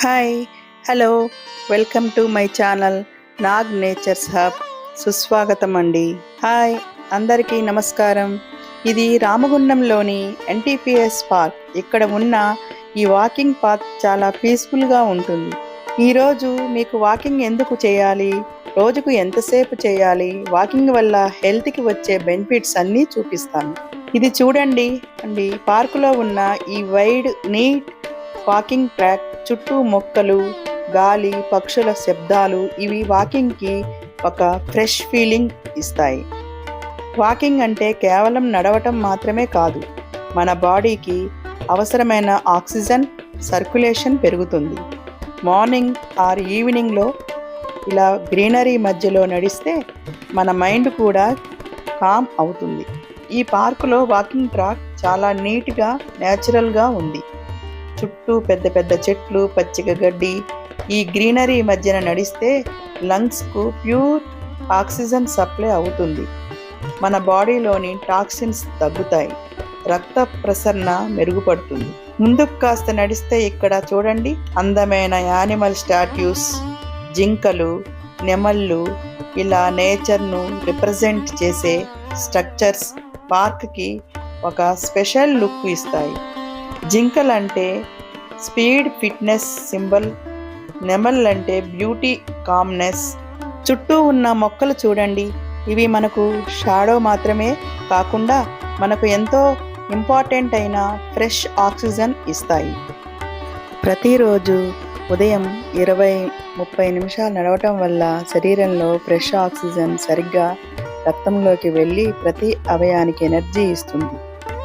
Hi hello welcome to my channel Nag nature's hub. సుస్వాగతం అండి hi అందరికీ నమస్కారం. ఇది రామగుండంలోని ఎన్టీపీఎస్ పార్క్. ఇక్కడ ఉన్న ఈ వాకింగ్ పాత్ చాలా పీస్ఫుల్గా ఉంటుంది. ఈరోజు మీకు వాకింగ్ ఎందుకు చేయాలి? రోజుకు ఎంతసేపు చేయాలి? వాకింగ్ వల్ల హెల్త్కి వచ్చే బెనిఫిట్స్ అన్నీ చూపిస్తాను. ఇది చూడండి అండి పార్కులో ఉన్న ఈ వైడ్ నీట్ వాకింగ్ ట్రాక్ చుట్టూ మొక్కలు గాలి పక్షుల శబ్దాలు ఇవి వాకింగ్కి ఒక ఫ్రెష్ ఫీలింగ్ ఇస్తాయి. వాకింగ్ అంటే కేవలం నడవటం మాత్రమే కాదు మన బాడీకి అవసరమైన ఆక్సిజన్ సర్క్యులేషన్ పెరుగుతుంది. మార్నింగ్ ఆర్ ఈవినింగ్లో ఇలా గ్రీనరీ మధ్యలో నడిస్తే మన మైండ్ కూడా కామ్ అవుతుంది. ఈ పార్కులో వాకింగ్ ట్రాక్ చాలా నీట్గా న్యాచురల్గా ఉంది. చుట్టూ పెద్ద పెద్ద చెట్లు పచ్చిక గడ్డి ఈ గ్రీనరీ మధ్యన నడిస్తే లంగ్స్కు ప్యూర్ ఆక్సిజన్ సప్లై అవుతుంది. మన బాడీలోని టాక్సిన్స్ తగ్గుతాయి. రక్త ప్రసరణ మెరుగుపడుతుంది. ముందుకు కాస్త నడిస్తే ఇక్కడ చూడండి అందమైన యానిమల్ స్టాట్యూస్ జింకలు నెమళ్ళు ఇలా నేచర్ను రిప్రజెంట్ చేసే స్ట్రక్చర్స్ పార్క్కి ఒక స్పెషల్ లుక్ ఇస్తాయి. జింకలంటే స్పీడ్ ఫిట్నెస్ సింబల్ నెమళ్ళంటే అంటే బ్యూటీ కామ్నెస్. చుట్టూ ఉన్న మొక్కలు చూడండి. ఇవి మనకు షాడో మాత్రమే కాకుండా మనకు ఎంతో ఇంపార్టెంట్ అయిన ఫ్రెష్ ఆక్సిజన్ ఇస్తాయి. ప్రతిరోజు ఉదయం ఇరవై ముప్పై నిమిషాలు నడవటం వల్ల శరీరంలో ఫ్రెష్ ఆక్సిజన్ సరిగ్గా రక్తంలోకి వెళ్ళి ప్రతి అవయానికి ఎనర్జీ ఇస్తుంది.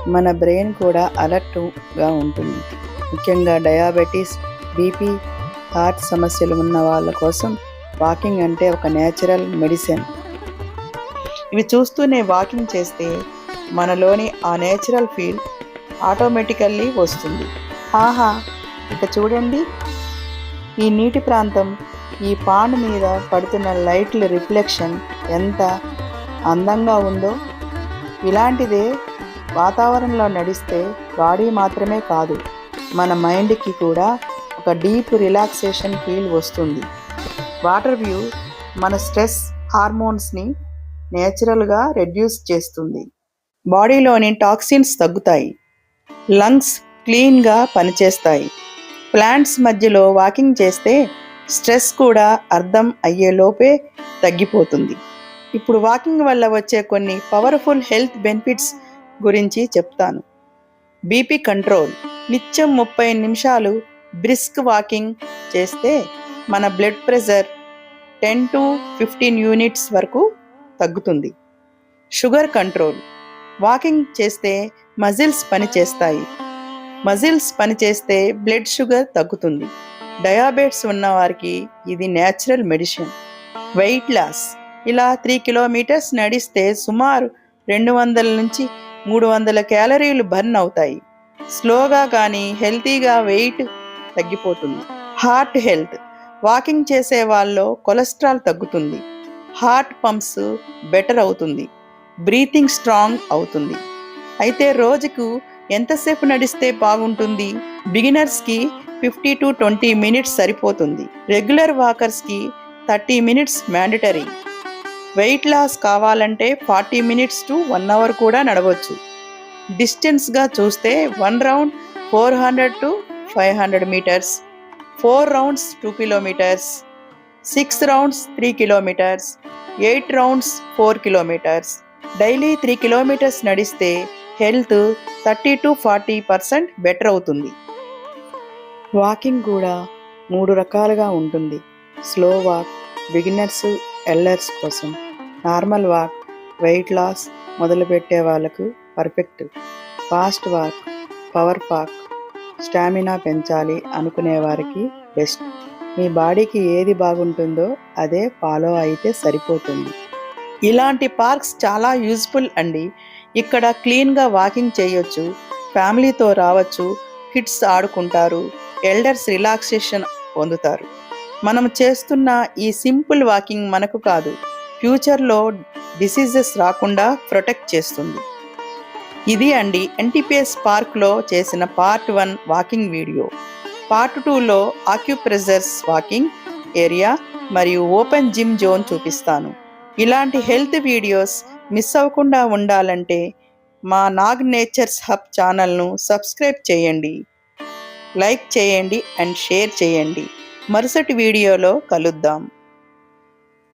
మన బ్రెయిన్ కూడా అలర్ట్గా ఉంటుంది. ముఖ్యంగా డయాబెటీస్ బీపీ హార్ట్ సమస్యలు ఉన్న వాళ్ళ కోసం వాకింగ్ అంటే ఒక నేచురల్ మెడిసిన్ ఇవి చూస్తూనే వాకింగ్ చేస్తే మనలోని ఆ నేచురల్ ఫీల్ ఆటోమేటికల్లీ వస్తుంది. ఆహా ఇక చూడండి. ఈ నీటి ప్రాంతం ఈ పాండ్ మీద పడుతున్న లైట్ల రిఫ్లెక్షన్ ఎంత అందంగా ఉందో. ఇలాంటిదే వాతావరణంలో నడిస్తే బాడీ మాత్రమే కాదు మన మైండ్కి కూడా ఒక డీప్ రిలాక్సేషన్ ఫీల్ వస్తుంది. వాటర్ వ్యూ మన స్ట్రెస్ హార్మోన్స్ని నేచురల్గా రెడ్యూస్ చేస్తుంది. బాడీలోని టాక్సిన్స్ తగ్గుతాయి. లంగ్స్ క్లీన్గా పనిచేస్తాయి. ప్లాంట్స్ మధ్యలో వాకింగ్ చేస్తే స్ట్రెస్ కూడా అర్థం అయ్యేలోపే తగ్గిపోతుంది. ఇప్పుడు వాకింగ్ వల్ల వచ్చే కొన్ని పవర్ఫుల్ హెల్త్ బెనిఫిట్స్ గురించి చెప్తాను. BP control. నిత్యం ముప్పై నిమిషాలు బ్రిస్క్ వాకింగ్ చేస్తే మన blood pressure ten to fifteen units వరకు తగ్గుతుంది. Sugar control. వాకింగ్ చేస్తే మజిల్స్ పనిచేస్తాయి మజిల్స్ పనిచేస్తే బ్లడ్ షుగర్ తగ్గుతుంది. డయాబెట్స్ ఉన్నవారికి ఇది న్యాచురల్ మెడిసిన్. Weight loss. ఇలా త్రీ కిలోమీటర్స్ నడిస్తే సుమారు రెండు వందల నుంచి మూడు వందల క్యాలరీలు బర్న్ అవుతాయి. స్లోగా కానీ హెల్తీగా వెయిట్ తగ్గిపోతుంది. Heart health. వాకింగ్ చేసే వాళ్ళలో కొలెస్ట్రాల్ తగ్గుతుంది. హార్ట్ పంప్స్ బెటర్ అవుతుంది. బ్రీతింగ్ స్ట్రాంగ్ అవుతుంది. అయితే రోజుకు ఎంతసేపు నడిస్తే బాగుంటుంది? బిగినర్స్కి ఫిఫ్టీ టు ట్వంటీ మినిట్స్ సరిపోతుంది. Regular వాకర్స్కి thirty minutes mandatory. Weight loss కావాలంటే forty minutes to one hour కూడా నడవచ్చు. డిస్టెన్స్గా చూస్తే one round four hundred to five hundred metres four rounds two kilometres six rounds three kilometres eight rounds four kilometres. Daily three kilometres నడిస్తే health thirty to forty percent better అవుతుంది. Walking కూడా మూడు రకాలుగా ఉంటుంది. స్లో వాక్ బిగినర్స్ ఎల్లర్స్ కోసం normal walk wait loss మొదలుపెట్టే వాళ్ళకు perfect. Fast walk power pack stamina పెంచాలి అనుకునే వారికి బెస్ట్. మీ బాడీకి ఏది బాగుంటుందో అదే ఫాలో అయితే సరిపోతుంది. ఇలాంటి పార్క్స్ చాలా యూజ్ఫుల్ అండి. ఇక్కడ క్లీన్గా వాకింగ్ చేయొచ్చు ఫ్యామిలీతో రావచ్చు కిడ్స్ ఆడుకుంటారు ఎల్డర్స్ రిలాక్సేషన్ పొందుతారు. మనం చేస్తున్న ఈ సింపుల్ వాకింగ్ మనకు కాదు. ఫ్యూచర్లో డిసీజెస్ రాకుండా ప్రొటెక్ట్ చేస్తుంది. ఇది అండి ఎన్టీపీఎస్ పార్క్లో చేసిన part one walking video. Part టూలో ఆక్యుప్రెజర్స్ వాకింగ్ ఏరియా మరియు ఓపెన్ జిమ్ జోన్ చూపిస్తాను. ఇలాంటి హెల్త్ వీడియోస్ మిస్ అవ్వకుండా ఉండాలంటే మా నాగ్ నేచర్స్ హబ్ ఛానల్ను సబ్స్క్రైబ్ చేయండి. లైక్ చేయండి అండ్ షేర్ చేయండి. మరుసటి వీడియోలో కలుద్దాం.